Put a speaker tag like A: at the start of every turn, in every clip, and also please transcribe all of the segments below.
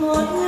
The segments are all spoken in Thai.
A: 我的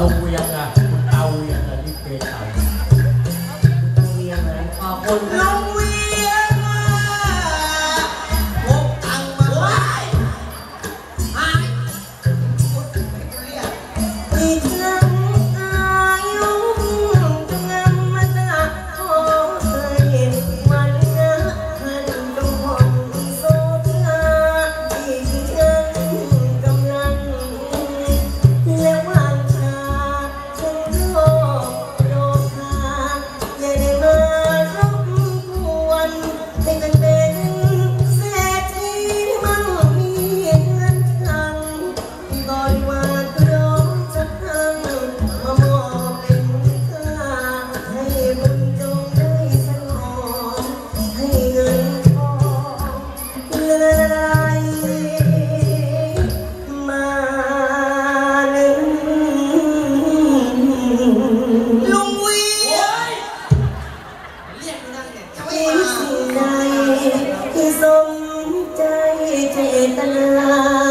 A: ลุงเวียงอะคุณตาเวียง
B: อะ
A: นี่เกเตา
C: ลุงเวี
B: ยงนะ
C: อ่า
A: คน ลงวี
B: ต
A: นา